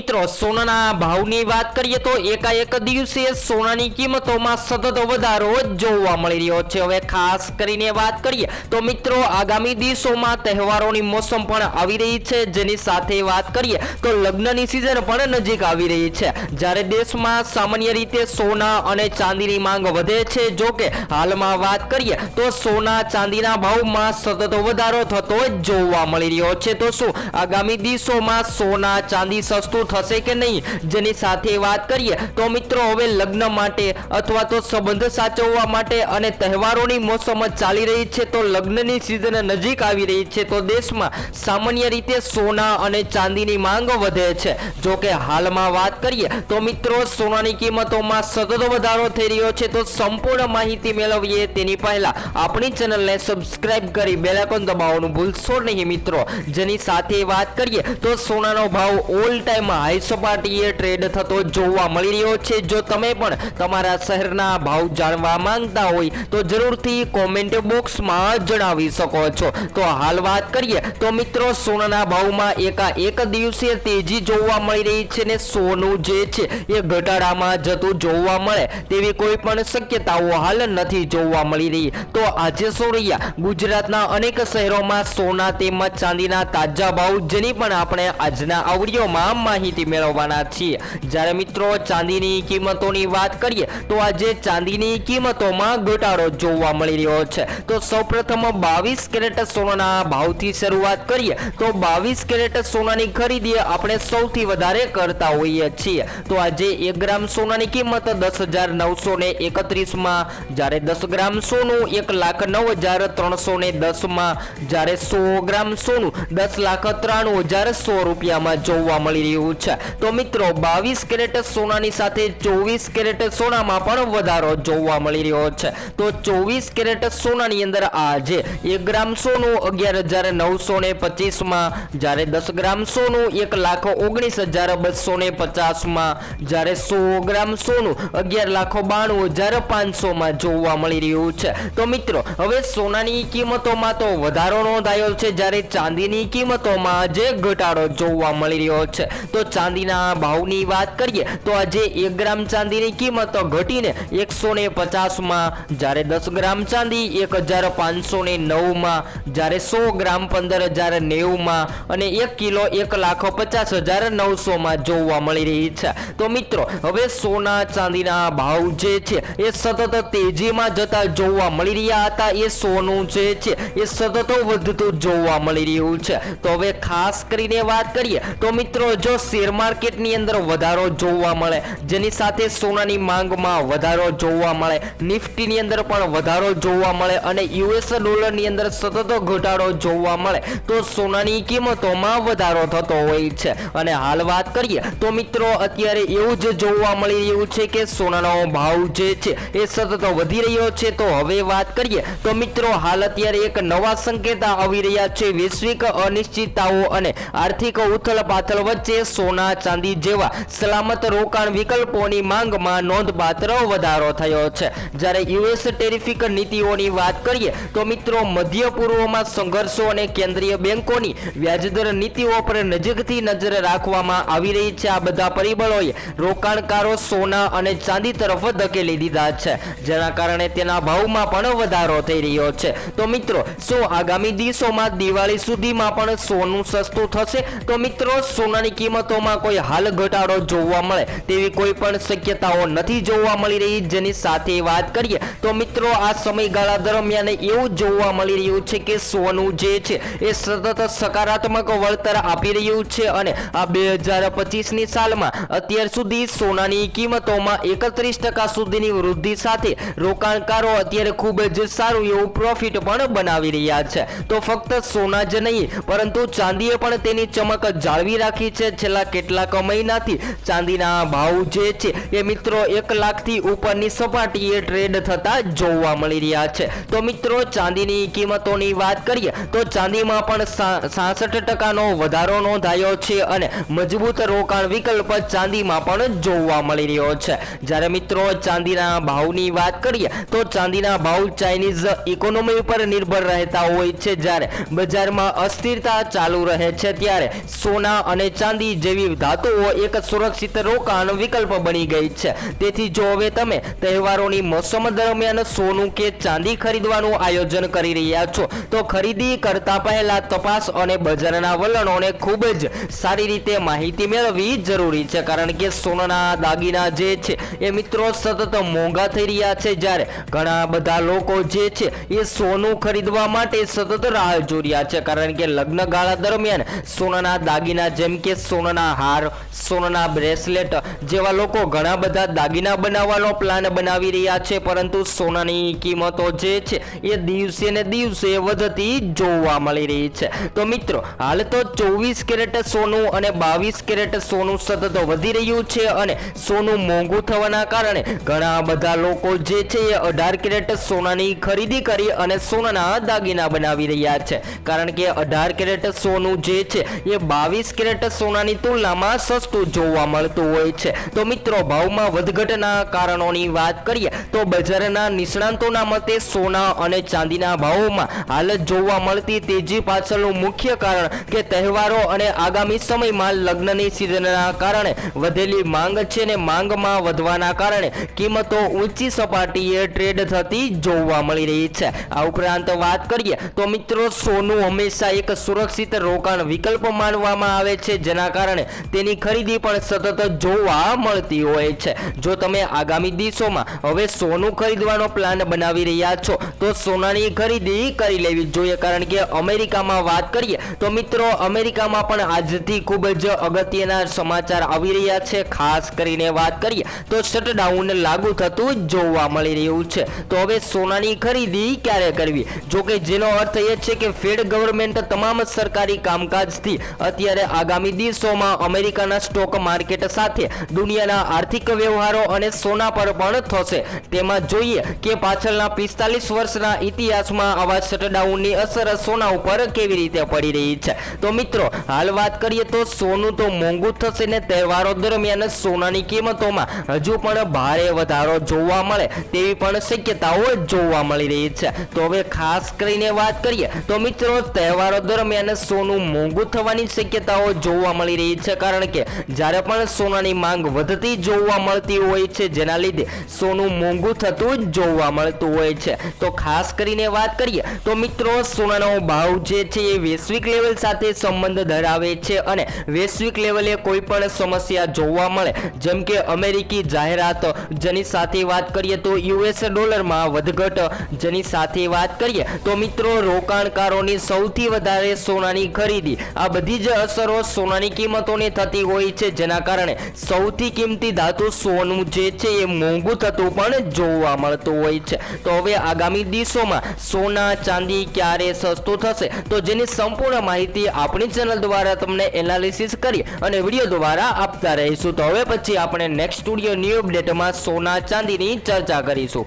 મિત્રો, સોનાના ભાવની વાત કરીએ તો એકાએક દિવસે સોનાની કિંમતોમાં સતત વધારો જોવા મળી રહ્યો છે. હવે ખાસ કરીને વાત કરીએ તો મિત્રો, આગામી દિવસોમાં તહેવારોની મોસમ પણ આવી રહી છે. જેની સાથે વાત કરીએ તો લગ્નની સિઝન પણ નજીક આવી રહી છે. જ્યારે દેશમાં સામાન્ય રીતે સોના અને ચાંદીની માંગ વધે છે, જો કે હાલમાં વાત કરીએ તો સોના ચાંદીના ભાવમાં સતત વધારો થતો જોવા મળી રહ્યો છે. તો શું આગામી દિવસોમાં સોના ચાંદી સસ્તું થશે કે નહીં? જેની સાથે વાત કરીએ, તો મિત્રો હવે લગ્ન માટે અથવા તો સંબંધ સાચવવા માટે અને તહેવારોની મોસમ ચાલી રહી છે, તો લગ્નની સિઝન નજીક આવી રહી છે, તો દેશમાં સામાન્ય રીતે સોના અને ચાંદીની માંગ વધે છે. જો કે હાલમાં વાત કરીએ, તો મિત્રો સોનાની કિંમતોમાં સતત વધારો થઈ રહ્યો છે, તો સંપૂર્ણ માહિતી મેળવીએ તેની પહેલા આપણી ચેનલને સબસ્ક્રાઇબ કરી બેલાકોન દબાવવાનું ભૂલશો નહીં, મિત્રો. જેની સાથે વાત કરીએ, તો સોનાનો ભાવ ઓલ ટાઈમ હાઈ સપાટીએ ટ્રેડ થતો જોવા મળી રહ્યો છે. જો તમે પણ તમારા શહેરના ભાવ જાણવા માંગતા હોય તો જરૂરથી કોમેન્ટ બોક્સમાં જણાવી શકો છો. તો હાલ વાત કરીએ તો મિત્રો સોનાના ભાવમાં એકા એક દિવસે તેજી જોવા મળી રહી છે ને સોનું જે છે એ ઘટાડામાં જતું જોવા મળે તેવી કોઈ પણ શક્યતાઓ હાલ નથી જોવા મળી રહી. તો આજે સોરૈયા ગુજરાતના અનેક શહેરોમાં સોના તેમજ ચાંદીના તાજા ભાવ જેની પણ આપણે આજના આવડીઓમાં માહિતી મેળવવાના છીએ. જ્યારે મિત્રો, ચાંદીની કિંમતોની વાત કરીએ, તો આજે ચાંદીની કિંમતોમાં ઘટાડો જોવા મળી રહ્યો છે. તો સૌપ્રથમ બાવીસ કેરેટ સોનાના ભાવથી શરૂઆત કરીએ, તો બાવીસ કેરેટ સોનાની ખરીદી આપણે સૌથી વધારે કરતા હોઈએ છીએ. તો આજે એક ગ્રામ સોનાની કિંમત દસ હજાર નવસો ને એકત્રીસમાં, જ્યારે દસ ગ્રામ સોનું એક લાખ નવ હજાર ત્રણસો ને દસમાં, જ્યારે સો ગ્રામ સોનું દસ લાખ ત્રાણું હજાર સો રૂપિયામાં જોવા મળી રહ્યું છે. તો મિત્રો, બાવીસ કેરેટ સોનાની સાથે ચોવીસ કેરેટ સોનામાં પણ વધારો જોવા મળી રહ્યો છે. તો ચોવીસ કેરેટ સોનાની અંદર આજે એક ગ્રામ સોનું અગિયાર હજાર નવસો ને પચીસમાં, જ્યારે દસ ગ્રામ સોનું એક લાખ ઓગણીસ હજાર બસો ને પચાસમાં, જ્યારે સો ગ્રામ સોનું અગિયાર લાખો બાણું હજાર પાંચસોમાં જોવા મળી રહ્યું છે. તો મિત્રો, હવે સોનાની કિંમતોમાં તો વધારો નોંધાયો છે, જ્યારે ચાંદીની કિંમતોમાં જે ઘટાડો જોવા મળી રહ્યો છે. તો ચાંદીના ભાવની વાત કરીએ, તો આજે એક ગ્રામ ચાંદીની કિંમત ઘટીને એકસો ને પચાસમાં, જ્યારે દસ ગ્રામ ચાંદી એક હજાર પાંચસો ને નવમાં, જ્યારે સો ગ્રામ પંદર હજાર નેવુંમાં અને એક કિલો એક લાખ પચાસ હજાર નવસોમાં જોવા મળી રહી છે. તો મિત્રો, હવે સોના ચાંદીના ભાવ જે છે, એ સતત તેજીમાં જતા જોવા મળી રહ્યા હતા. એ સોનું જે છે, એ સતત વધતું જોવા મળી રહ્યું છે. તો હવે ખાસ કરીને વાત કરીએ, તો મિત્રો, જો શેર માર્કેટની અંદર વધારો જોવા મળે. જેની સાથે સોનાની માંગમાં વધારો જોવા મળે. નિફ્ટીની અંદર પણ વધારો જોવા મળે અને યુએસ ડોલરની અંદર સતત ઘટાડો જોવા મળે. તો સોનાની કિંમતોમાં વધારો થતો હોય છે. અને હાલ વાત કરીએ તો મિત્રો અત્યારે એવું જ જોવા મળી રહ્યું છે કે સોનાનો ભાવ જે છે એ સતત વધી રહ્યો છે. તો હવે વાત કરીએ તો મિત્રો હાલ અત્યારે એક નવા સંકેત આવી રહ્યા છે. વૈશ્વિક અનિશ્ચિતતાઓ અને આર્થિક ઉથલ પાથલ વચ્ચે સોના, ચાંદી જેવા સલામત રોકાણ વિકલ્પોની માંગમાં નોંધપાત્ર વધારો થયો છે. જ્યારે યુએસ ટેરિફિક નીતિઓની વાત કરીએ, તો મિત્રો મધ્ય પૂર્વમાં સંઘર્ષો અને કેન્દ્રીય બેન્કોની વ્યાજદર નીતિઓ પર નજીકથી નજર રાખવામાં આવી રહી છે. આ બધા પરિબળોએ રોકાણકારો સોના અને ચાંદી તરફ ધકેલી દીધા છે, જેના કારણે તેના ભાવમાં પણ વધારો થઈ રહ્યો છે. તો મિત્રો, શું આગામી દિવસોમાં દિવાળી સુધીમાં પણ સોનું સસ્તું થશે? તો મિત્રો, સોનાની કિંમતોમાં કોઈ હાલ ઘટાડો જોવા મળે તેવી કોઈ પણ શક્યતાઓ નથી જોવા મળી રહી. જેની સાથે વાત કરીએ તો મિત્રો, આ સમયગાળા દરમિયાન એવું જોવા મળી રહ્યું છે કે સોનું જે છે એ સતત સકારાત્મક વળતર આપી રહ્યું છે અને આ બે હજાર પચીસની સાલમાં અત્યાર સુધી સોનાની કિંમતોમાં એકત્રીસ ટકા સુધીની વૃદ્ધિ સાથે રોકાણકારો અત્યારે ખૂબ જ સારું એવું પ્રોફિટ પણ બનાવી રહ્યા છે. તો ફક્ત સોના જ નહીં, પરંતુ ચાંદીએ પણ તેની ચમક જાળવી રાખી છે. છેલ્લા કેટલાક મહિનાથી ચાંદીના ભાવ જે છે એ મિત્રો એક લાખથી ઉપરની સપાટીએ ટ્રેડ થતા જોવા મળી રહ્યા છે. તો મિત્રો, ચાંદીની કિંમતોની વાત કરીએ, તો ચાંદીમાં પણ સાસઠ ટકાનો વધારો નોંધાયો છે અને મજબૂત રોકાણ વિકલ્પ ચાંદીમાં પણ જોવા મળી રહ્યો છે. જ્યારે મિત્રો, ચાંદીના ભાવની વાત કરીએ, તો ચાંદીના ભાવ ચાઇનીઝ ઇકોનોમી પર નિર્ભર રહેતા હોય છે. જ્યારે બજારમાં અસ્થિરતા ચાલુ રહે છે, ત્યારે સોના અને ચાંદી જેવી ધાતુઓ એક સુરક્ષિત રોકાણ વિકલ્પ બની ગઈ છે. તેથી જો હવે તમે તહેવારોની મોસમ દરમિયાન સોનું કે ચાંદી ખરીદવાનું આયોજન કરી રહ્યા છો, તો ખરીદી કરતા પહેલા તપાસ અને બજારના વલણોને ખૂબ જ સારી રીતે માહિતી મેળવવી જરૂરી છે. કારણ કે સોનાના દાગીના જે છે, એ મિત્રો સતત મોંઘા થઈ રહ્યા છે જ્યારે ઘણા બધા લોકો જે છે, એ સોનું ખરીદવા માટે સતત રાહ જોઈ રહ્યા છે. કારણ કે લગ્ન ગાળા દરમિયાન સોનાના દાગીના જેમ કે સોનાના હાર, સોનાના બ્રેસલેટ જેવા લોકો ઘણા બધા દાગીના બનાવવાનો પ્લાન બનાવી રહ્યા છે, પરંતુ સોનાની કિંમતો જે છે એ દિવસે ને દિવસે વધતી જોવા મળી રહી છે. તો મિત્રો, હાલ તો ચોવીસ કેરેટ સોનું અને બાવીસ કેરેટ સોનું સતત વધી રહ્યું છે અને સોનું મોંઘું થવાના કારણે ઘણા બધા લોકો જે છે એ અઢાર કેરેટ સોનાની ખરીદી કરી અને સોનાના દાગીના બનાવી રહ્યા છે. કારણ કે અઢાર કેરેટ સોનું જે છે એ બાવીસ કેરેટ સોનાની તુલનામાં સસ્તું જોવા મળતું હોય છે. તો મિત્રો, ભાવમાં વધઘટના કારણોની વાત કરીએ, તો બજારના નિષ્ણાંતોના મતે સોના અને ચાંદીના ભાવોમાં હાલત જોવા મળતી તેજી પાછળનું મુખ્ય કારણ કે તહેવારો અને આગામી સમયમાં લગ્નની સિઝનના કારણે વધેલી માંગ છે ને માંગમાં વધવાના કારણે કિંમતો ઊંચી સપાટીએ ટ્રેડ થતી જોવા મળી રહી છે. આ ઉપરાંત વાત કરીએ, તો મિત્રો, સોનું હંમેશા એક સુરક્ષિત રોકાણ વિકલ્પ માનવામાં આવે છે, જેના કારણે તેની ખરીદી પણ સતત જોવા મળતી હોય છે. જો તમે આગામી દિવસોમાં હવે સોનું ખરીદવાનો પ્લાન બનાવી રહ્યા છો, તો સોનાની ખરીદી કરી લેવી જોઈએ. કારણ કે અમેરિકામાં વાત કરીએ, તો મિત્રો, અમેરિકામાં પણ આજથી ખૂબ જ અગત્યના સમાચાર આવી રહ્યા છે. ખાસ કરીને વાત કરીએ, તો શટડાઉન લાગુ થતું જોવા મળી રહ્યું છે. તો હવે સોનાની ખરીદી ક્યારે કરવી? જો કે જેનો અર્થ એ છે કે ફેડ ગવર્મેન્ટ તમામ સરકારી કામકાજથી અત્યારે આગામી દિવસોમાં અમેરિકાના સ્ટોક માર્કેટ સાથે દુનિયાના આર્થિક વ્યવહારો અને સોના પર પણ થશે. તેમાં જોઈએ કે પાછળના પિસ્તાલીસ વર્ષના ઇતિહાસમાં આવા શટડાઉનની અસર સોના ઉપર કેવી રીતે પડી રહી છે? તો મિત્રો, હાલ વાત કરીએ તો સોનું તો મોંઘું થશે ને તહેવારો દરમિયાન સોનાની કિંમતોમાં હજુ પણ ભારે વધારો જોવા મળે તેવી પણ શક્યતાઓ જોવા મળી રહી છે. તો હવે ખાસ કરીને વાત કરીએ તો મિત્રો, તહેવારો દરમિયાન સોનું મોંઘું થવાની શક્યતાઓ જોવા મળી રહી છે કારણ કે જ્યારે પણ સોનાની માંગ વધતી જોવા મળતી હોય છે, જેના લીધે સોનું મોંઘું થતું જ જોવા મળતું હોય છે. તો ખાસ કરીને વાત કરીએ, તો મિત્રો, સોનાનો ભાવ જે છે એ વૈશ્વિક લેવલ સાથે સંબંધ ધરાવે છે અને વૈશ્વિક લેવલે કોઈ પણ સમસ્યા જોવા મળે. જેમ કે અમેરિકી જાહેરાત, જેની સાથે વાત કરીએ તો યુએસ ડોલરમાં વધઘટ, જેની સાથે વાત કરીએ તો મિત્રો, રોકાણકારોની સૌથી વધારે સોનાની ખરીદી. આ બધી જ અસરો સોનાની કિંમતોને થતી હોય છે, જેના કારણે સૌથી કિંમતી ધાતુ સોનું જે છે એ મોંઘું થતું પણ જોવા મળતું હોય છે. તો હવે આગામી દિવસોમાં સોના, ચાંદી ક્યારે સસ્તું થશે? તો જેની સંપૂર્ણ માહિતી આપણી ચેનલ દ્વારા તમને એનાલિસિસ કરી અને વીડિયો દ્વારા આપતા રહીશું. તો હવે પછી આપણે નેક્સ્ટ સ્ટુડિયો ન્યૂ અપડેટમાં સોના, ચાંદીની ચર્ચા કરીશું.